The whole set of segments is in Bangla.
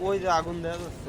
ওই যে আগুন দেওয়া যাচ্ছে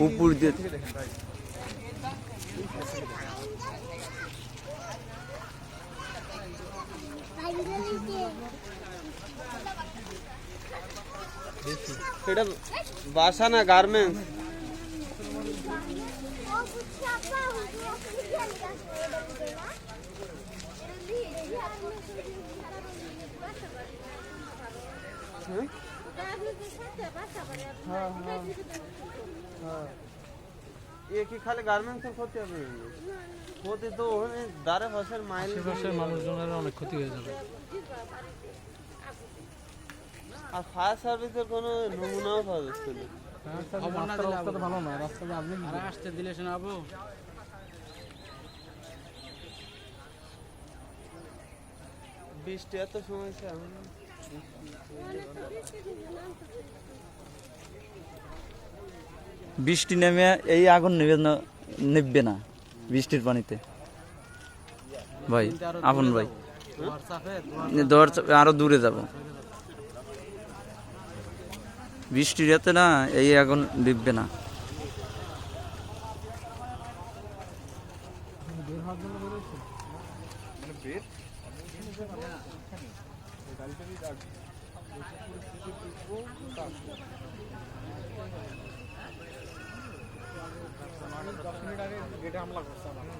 উপর দিয়ে এটা বাসা না গার্মেন্টস ये কি খালি ক্ষতি হবে ক্ষতি তো ওখানে দাঁড়ে ফসল মাইল আশেপাশের মানুষজনের অনেক ক্ষতি হয়ে যাবে আর ফায়ার সার্ভিসের কোনো নমুনাও পাওয়া যাচ্ছে না ভালো না রাস্তাতে আপনি আসতে দিলে শোনাবো বৃষ্টি এত সময় বৃষ্টি নেমে এই আগুন নেবে না না বৃষ্টির পানিতে। ভাই, আপন ভাই। আরও দূরে যাব। বৃষ্টির এতে না এই আগুন নিববে না। দশ মিনিট আগে গেটে হামলা করছে আমার